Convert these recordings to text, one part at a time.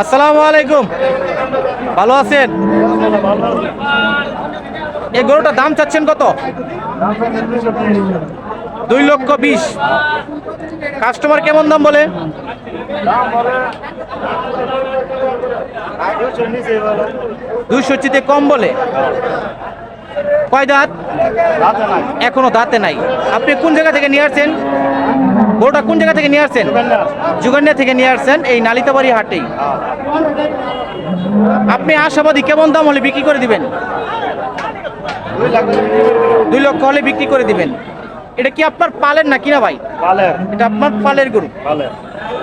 আসসালামু আলাইকুম। ভালো আছেন? এই গরুটার দাম চাচ্ছেন কত? দুই লক্ষ বিশ। কাস্টমার কেমন দাম বলে? দুইশো কম বলে। কয় দাঁত? এখনও দাঁতে নাই। আপনি কোন জায়গা থেকে নিয়ে আসছেন? গরুটা কোন জায়গা থেকে নিয়ে আসছেন? জুগান্ডিয়া থেকে নিয়ে আসছেন এই নালিতাবাড়ি হাটেই। আপনি আশাবাদী কেমন দাম হলে বিক্রি করে দিবেন? দুই লক্ষ হলে বিক্রি করে দিবেন। এটা কি আপনার পালের না কিনা ভাই? এটা আপনার পালের গরু।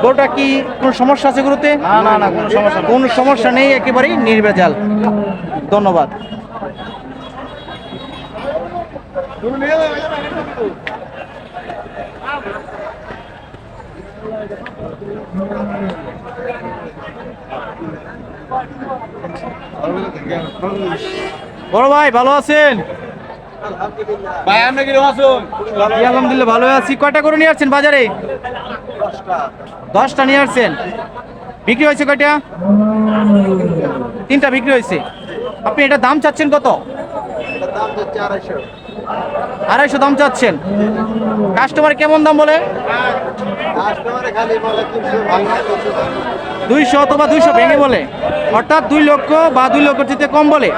গরুটা কি কোনো সমস্যা আছে গরুতে? না না না কোনো সমস্যা নেই। কোনো সমস্যা নেই একেবারেই নির্ভেজাল। ধন্যবাদ। বড় ভাই ভালো আছেন? ভাই আপনি কীরকম আছেন? আলহামদুলিল্লাহ ভালো আছি। কয়টা করে নিয়ে আসছেন বাজারে? দশটা। নিয়ে আসছেন। বিক্রি হয়েছে কয়টা? তিনটা বিক্রি হয়েছে। আপনি এটা দাম চাচ্ছেন কত? আড়াইশো। দাম চাচ্ছেন। কাস্টমার কেমন দাম বলে? দুইশো অথবা দুইশো ভেঙে বলে। অর্থাৎ দুই লক্ষ বা দুই লক্ষ চেয়ে কম বলে।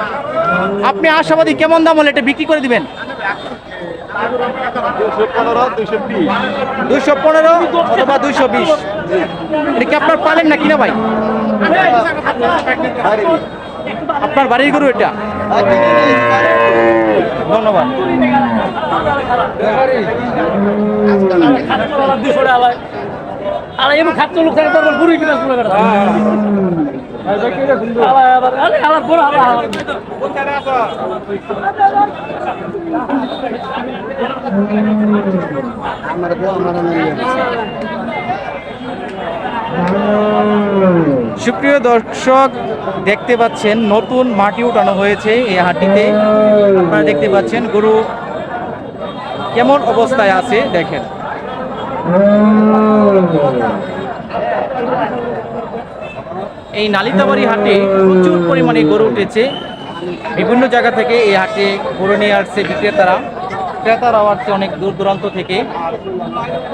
আপনি আশাবাদী কেমন দাম হলে এটা বিক্রি করে দিবেন? দুইশো পনেরো অথবা দুইশো বিশ। এটা কি আপনার পালেন না কিনা ভাই আপনার বাড়ির গরু এটা? ধন্যবাদ। আলাই এমন খাচ্ছ লোক থাকে তারপর বুড়ি কিনা শুনে বেড়া বড় আলা সুপ্রিয় দর্শক, দেখতে পাচ্ছেন নতুন মাটি উঠানো হয়েছে এই হাটিতে আপনারা দেখতে পাচ্ছেন গরু কেমন অবস্থায় আছে, দেখেন। এই নালিতাবাড়ি হাটে প্রচুর পরিমাণে গরু উঠেছে। বিভিন্ন জায়গা থেকে এই হাটে গরু নিয়ে আসছে বিক্রেতারা। ক্রেতারাও আসছে অনেক দূর দূরান্ত থেকে।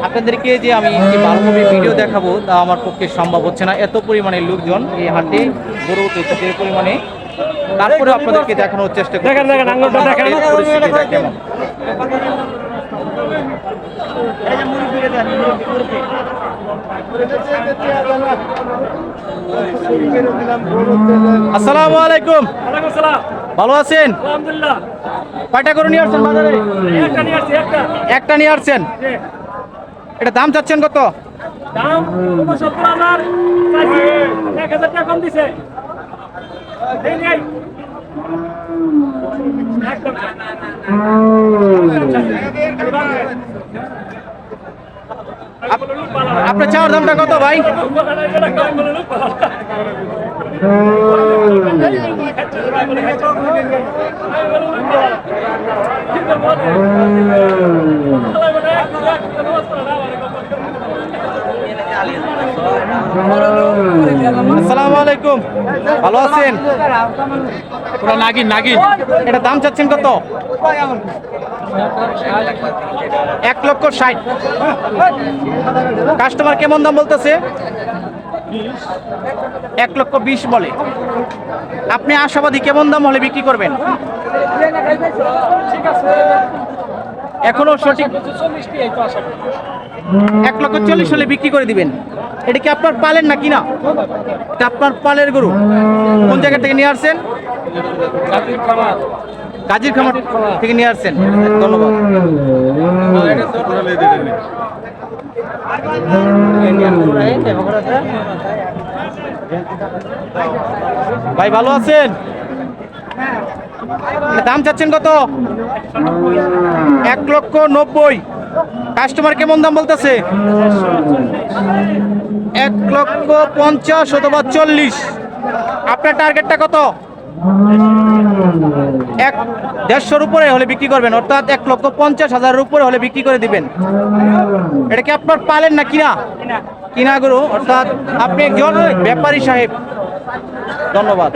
আপনাদেরকে যে আমি একটি ভালোভাবে ভিডিও দেখাবো তা আমার পক্ষে সম্ভব হচ্ছে না। এত পরিমাণে লোকজন এই হাটে গরু উঠেছে যে পরিমাণে। তারপরে আপনাদেরকে দেখানোর চেষ্টা করি দেখেন, দেখেন। আসসালামু আলাইকুম। ভালো আছেন? আলহামদুলিল্লাহ। কয়টা করে নিয়ে আসছেন বাজারে? একটা নিয়ে আসছেন? এটা দাম চাচ্ছেন কত? দাম এক হাজার টাকা কম দিছে। একদম। আপনার চাওয়ার দামটা কত ভাই? আসসালামু আলাইকুম। ভালো আছেন? নাগিন নাগিন। এটা দাম চাচ্ছেন কত? এক লক্ষ ষাট। কাস্টমার কেমন দাম বলতেছে? এক লক্ষ বিশ বলে। আপনি আশাবাদী কেমন দাম হলে বিক্রি করবেন? এখনও সঠিক এক লক্ষ চল্লিশ হলে বিক্রি করে দিবেন। এটা কি আপনার পালের না কিনা এটা আপনার পালের গরু। কোন জায়গা থেকে নিয়ে আসছেন? কাজীর খামার। থেকে নিয়ে আসছেন। ধন্যবাদ। ভাই ভালো আছেন? দাম চাচ্ছেন কত? এক লক্ষ নব্বই। কাস্টমার কেমন দাম বলতেছে? এক লক্ষ পঞ্চাশ অথবা চল্লিশ। আপনার টার্গেটটা কত? এক দেড়শোর উপরে হলে বিক্রি করবেন, অর্থাৎ এক লক্ষ পঞ্চাশ হাজারের উপরে হলে বিক্রি করে দিবেন। এটা কি আপনার পালেন না কিনা? কিনা গরু, অর্থাৎ আপনি একজন ব্যাপারী সাহেব। ধন্যবাদ।